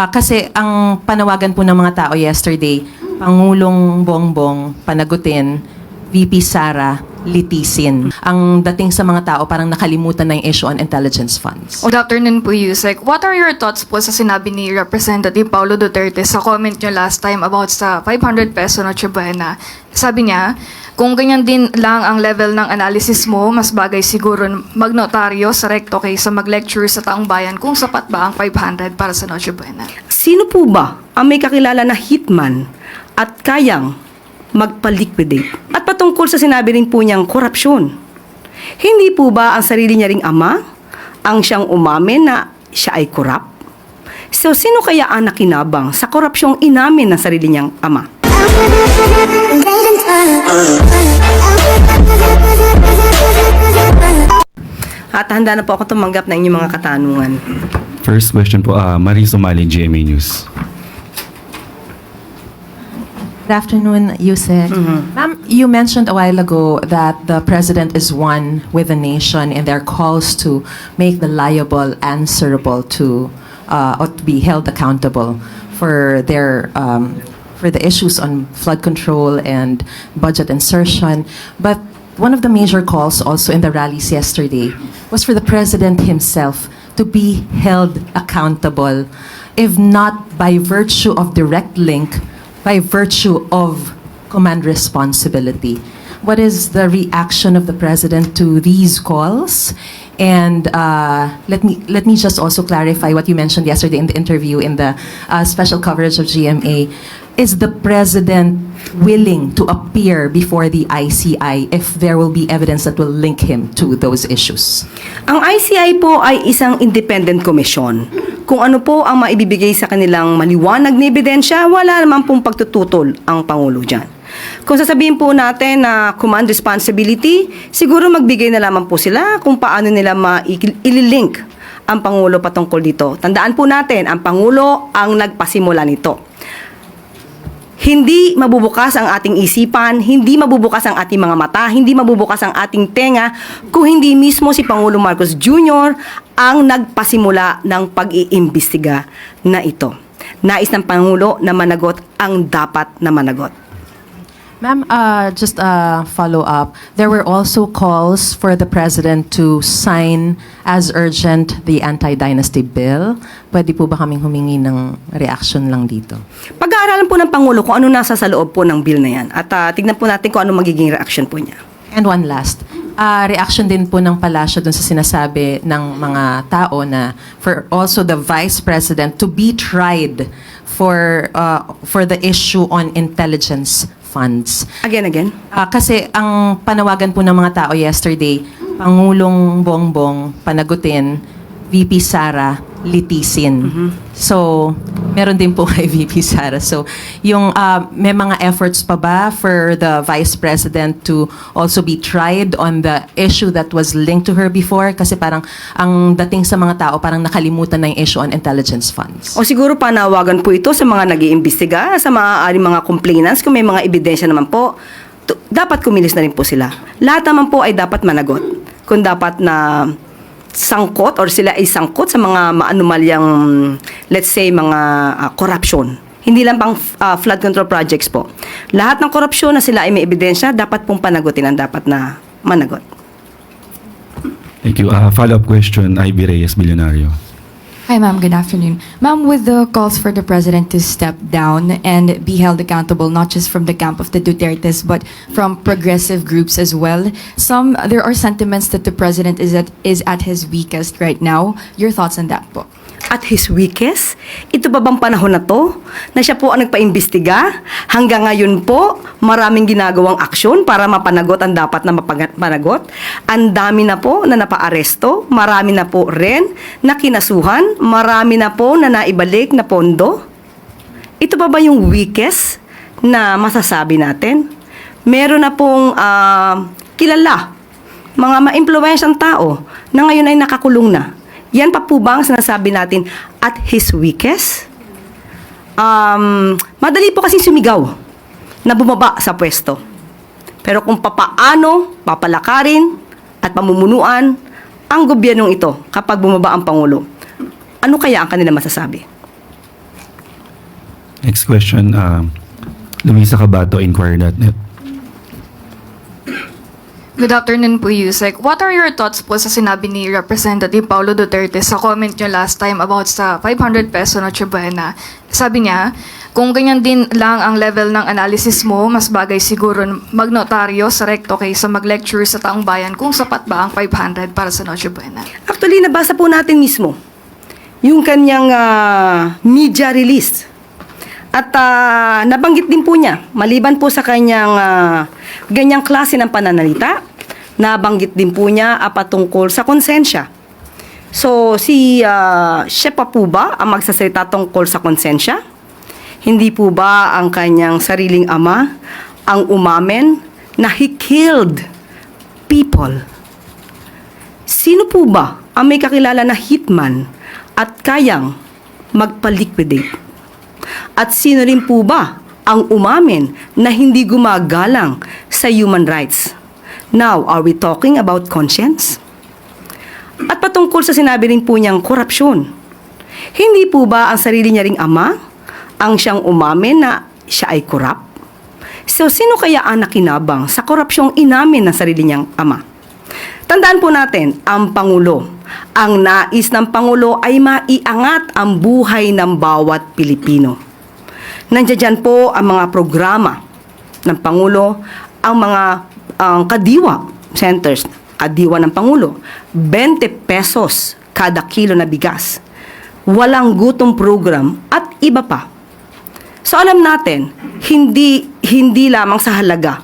Ah, kasi ang panawagan po ng mga tao yesterday, Pangulong Bongbong panagutin, VP Sara litisin. Ang dating sa mga tao parang nakalimutan na yung issue on intelligence funds. Good afternoon po, Yusek. What are your thoughts po sa sinabi ni Representative Paulo Duterte sa comment niyo last time about sa 500 peso Noche Buena? Sabi niya, kung ganyan din lang ang level ng analysis mo, mas bagay siguro magnotaryo sa recto kaysa mag-lecture sa taong bayan kung sapat ba ang 500 para sa Noche Buena. Sino po ba ang may kakilala na hitman at kayang magpa-liquidate? At patungkol sa sinabi rin po niyang korupsyon. Hindi po ba ang sarili niya ring ama ang siyang umamin na siya ay korap? So, sino kaya ang nakinabang sa korupsyong inamin ng sarili niyang ama? At handa na po ako tumanggap ng inyong mga katanungan. First question po, uh, Marie Sumali, GMA News. Good afternoon, Yusek. Ma'am, you mentioned a while ago that the president is one with the nation in their calls to make the liable answerable to, uh, or to be held accountable for their, um, for the issues on flood control and budget insertion. But one of the major calls also in the rallies yesterday was for the president himself to be held accountable, if not by virtue of direct link, by virtue of command responsibility. What is the reaction of the president to these calls? And uh, let me let me just also clarify what you mentioned yesterday in the interview in the uh, special coverage of GMA. Is the president willing to appear before the ICI if there will be evidence that will link him to those issues? Ang ICI po ay isang independent commission. Kung ano po ang maibibigay sa kanilang maliwanag na ebidensya, wala naman pong pagtututol ang Pangulo dyan. Kung sasabihin po natin na command responsibility, siguro magbigay na lamang po sila kung paano nila ma-ililink ang Pangulo patungkol dito. Tandaan po natin, ang Pangulo ang nagpasimula nito. Hindi mabubukas ang ating isipan, hindi mabubukas ang ating mga mata, hindi mabubukas ang ating tenga kung hindi mismo si Pangulo Marcos Jr. ang nagpasimula ng pag-iimbestiga na ito. Nais ng Pangulo na managot ang dapat na managot. Ma'am, uh, just a follow-up. There were also calls for the president to sign as urgent the anti-dynasty bill. Pwede po ba kaming humingi ng reaction lang dito? Pag-aaralan po ng Pangulo kung ano nasa sa loob po ng bill na yan at ah, tignan po natin kung ano magiging reaction po niya. And one last, uh, reaction din po ng palasyo dun sa sinasabi ng mga tao na for also the vice president to be tried for uh, for the issue on intelligence funds. Again, again. Ah, kasi ang panawagan po ng mga tao yesterday, Pangulong Bongbong panagutin, VP Sara litisin. So, meron din po kay VP Sara. So, yung ah, may mga efforts pa ba for the Vice President to also be tried on the issue that was linked to her before? Kasi parang ang dating sa mga tao, parang nakalimutan na yung issue on intelligence funds. O siguro panawagan po ito sa mga nag iimbestiga sa maaaring mga complainants kung may mga ebidensya naman po, dapat kumilis na rin po sila. Lahat naman po ay dapat managot. Kung dapat na sangkot or sila ay sangkot sa mga maanumalyang let's say mga ah, corruption. Hindi lang pang ah, flood control projects po. Lahat ng korupsyon na sila ay may ebidensya, dapat pong panagutin ang dapat na managot. Thank you. Uh, follow-up question, Ivy Reyes, Bilyonaryo. Hi, ma'am. Good afternoon. Ma'am, with the calls for the president to step down and be held accountable, not just from the camp of the Dutertes, but from progressive groups as well, some there are sentiments that the president is at is at his weakest right now. Your thoughts on that, po? At his weakest? Ito ba bang panahon na to na siya po ang nagpaimbestiga? Hanggang ngayon po, maraming ginagawang aksyon para mapanagot ang dapat na mapanagot. Ang dami na po na napaaresto, marami na po rin na kinasuhan, marami na po na naibalik na pondo. Ito ba ba yung weakest na masasabi natin? Meron na pong ah, kilala, mga ma-impluensyang tao na ngayon ay nakakulong na. Yan pa po ba ang sinasabi natin at his weakest? Um, madali po kasi sumigaw na bumaba sa pwesto. Pero kung papaano papalakarin at pamumunuan ang gobyernong ito kapag bumaba ang Pangulo, ano kaya ang kanila masasabi? Next question, uh, Luisa Cabato, Inquirer.net. Good afternoon po, Yusek. What are your thoughts po sa sinabi ni Representative Paulo Duterte sa comment niyo last time about sa 500 peso Noche Buena? Sabi niya, kung ganyan din lang ang level ng analysis mo, mas bagay siguro magnotaryo sa recto kaysa mag-lecture sa taong bayan kung sapat ba ang 500 para sa Noche Buena. Actually, nabasa po natin mismo yung kanyang ah, media release. At ah, nabanggit din po niya, maliban po sa kanyang ah, ganyang klase ng pananalita, nabanggit din po niya ah, patungkol sa konsensya. So, si uh, siya pa po ba ang magsasalita tungkol sa konsensya? Hindi po ba ang kanyang sariling ama ang umamen na he killed people? Sino po ba ang may kakilala na hitman at kayang magpa-liquidate? At sino rin po ba ang umamin na hindi gumagalang sa human rights? Now, are we talking about conscience? At patungkol sa sinabi rin po niyang korupsyon. Hindi po ba ang sarili niya ring ama ang siyang umamin na siya ay korap? So, sino kaya ang nakinabang sa korupsyong inamin ng sarili niyang ama? Tandaan po natin, ang Pangulo. Ang nais ng Pangulo ay maiangat ang buhay ng bawat Pilipino. Nandiyan po ang mga programa ng Pangulo, ang mga ang kadiwa centers, kadiwa ng Pangulo, 20 pesos kada kilo na bigas. Walang gutom program at iba pa. So alam natin, hindi hindi lamang sa halaga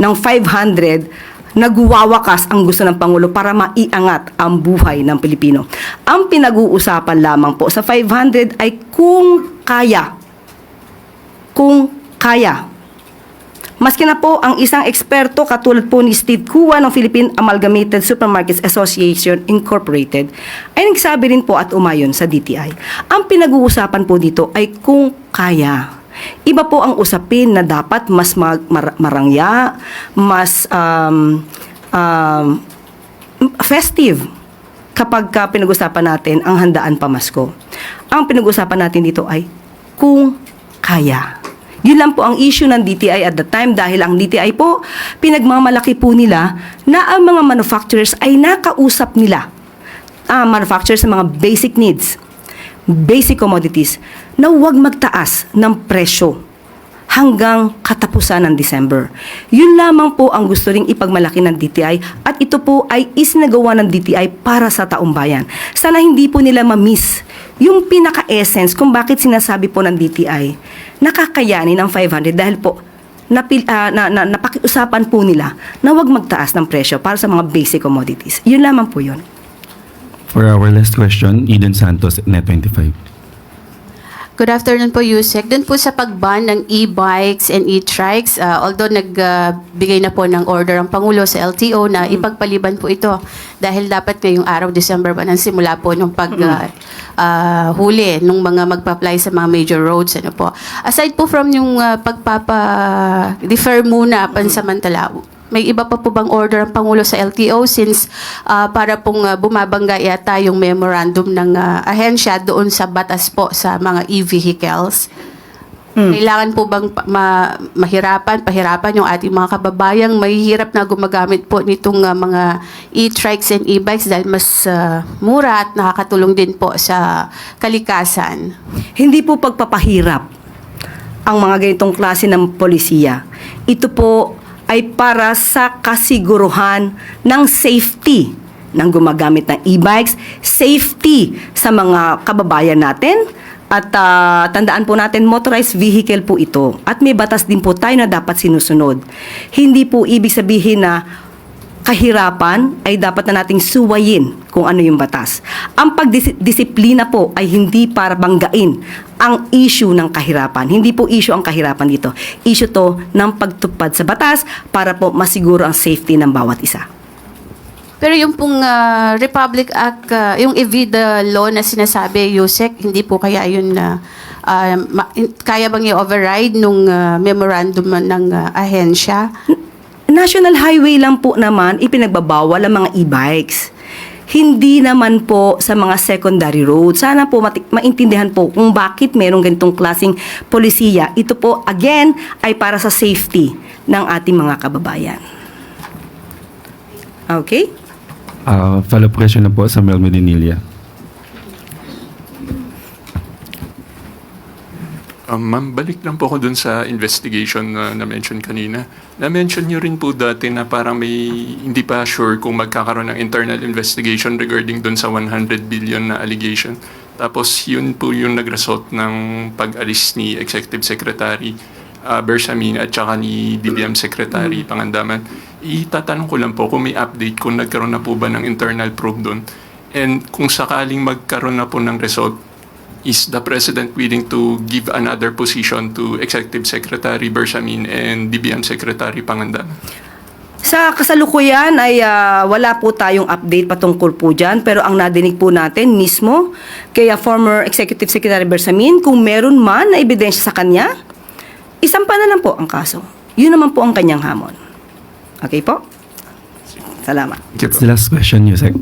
ng 500 nagwawakas ang gusto ng Pangulo para maiangat ang buhay ng Pilipino. Ang pinag-uusapan lamang po sa 500 ay kung kaya. Kung kaya. Maski na po ang isang eksperto katulad po ni Steve Kua ng Philippine Amalgamated Supermarkets Association Incorporated ay nagsabi rin po at umayon sa DTI. Ang pinag-uusapan po dito ay kung kaya. Iba po ang usapin na dapat mas mag- mar- marangya, mas um, um, festive kapag ka pinag-usapan natin ang handaan pamasko. Ang pinag-usapan natin dito ay kung kaya. Yun lang po ang issue ng DTI at the time dahil ang DTI po, pinagmamalaki po nila na ang mga manufacturers ay nakausap nila. Ah, manufacturers sa mga basic needs, basic commodities, na huwag magtaas ng presyo hanggang katapusan ng December. Yun lamang po ang gusto ring ipagmalaki ng DTI at ito po ay isinagawa ng DTI para sa taong bayan. Sana hindi po nila ma-miss yung pinaka-essence kung bakit sinasabi po ng DTI nakakayanin ng 500 dahil po napil, ah, na, na, napakiusapan po nila na huwag magtaas ng presyo para sa mga basic commodities. Yun lamang po yun. For our last question, Eden Santos, Net25. Good afternoon po, Yusek. Doon po sa pagban ng e-bikes and e-trikes, uh, although nagbigay na po ng order ang Pangulo sa LTO na ipagpaliban po ito dahil dapat ngayong araw, December ba, nang simula po nung pag uh, uh, huli nung mga magpa-apply sa mga major roads. Ano po. Aside po from yung uh, pagpapa-defer muna pansamantala, may iba pa po bang order ang Pangulo sa LTO since ah, para pong ah, bumabangga yata yung memorandum ng ah, ahensya doon sa batas po sa mga e-vehicles? Kailangan po bang ma- mahirapan, pahirapan yung ating mga kababayang mahihirap na gumagamit po nitong ah, mga e-trikes and e-bikes dahil mas ah, mura at nakakatulong din po sa kalikasan? Hindi po pagpapahirap ang mga ganitong klase ng polisiya. Ito po ay para sa kasiguruhan ng safety ng gumagamit ng e-bikes, safety sa mga kababayan natin, at ah, tandaan po natin, motorized vehicle po ito. At may batas din po tayo na dapat sinusunod. Hindi po ibig sabihin na kahirapan ay dapat na nating suwayin kung ano yung batas. Ang pagdisiplina po ay hindi para banggain ang issue ng kahirapan. Hindi po issue ang kahirapan dito. Issue to ng pagtupad sa batas para po masiguro ang safety ng bawat isa. Pero yung pong ah, Republic Act, ah, yung EVIDA law na sinasabi, Yusek, hindi po kaya yun na ah, ma- kaya bang i-override nung ah, memorandum ng ah, ahensya? National highway lang po naman ipinagbabawal ang mga e-bikes. hindi naman po sa mga secondary roads. Sana po maintindihan po kung bakit merong ganitong klaseng polisiya. Ito po, again, ay para sa safety ng ating mga kababayan. Okay? Uh, follow-up question na po sa Mel Medinilla. Um, ma'am, balik lang po ako dun sa investigation na na-mention kanina. Na-mention niyo rin po dati na parang may hindi pa sure kung magkakaroon ng internal investigation regarding dun sa 100 billion na allegation. Tapos yun po yung nag-result ng pag-alis ni Executive Secretary uh, Bersamin at saka ni DBM Secretary Pangandaman. Itatanong ko lang po kung may update kung nagkaroon na po ba ng internal probe doon. And kung sakaling magkaroon na po ng result, is the President willing to give another position to Executive Secretary Bersamin and DBM Secretary Pangandaman? Sa kasalukuyan ay ah, wala po tayong update patungkol po dyan pero ang nadinig po natin mismo kaya former Executive Secretary Bersamin kung meron man na ebidensya sa kanya, isampa na lang po ang kaso. Yun naman po ang kanyang hamon. Okay po? Salamat. That's the last question, Yusek.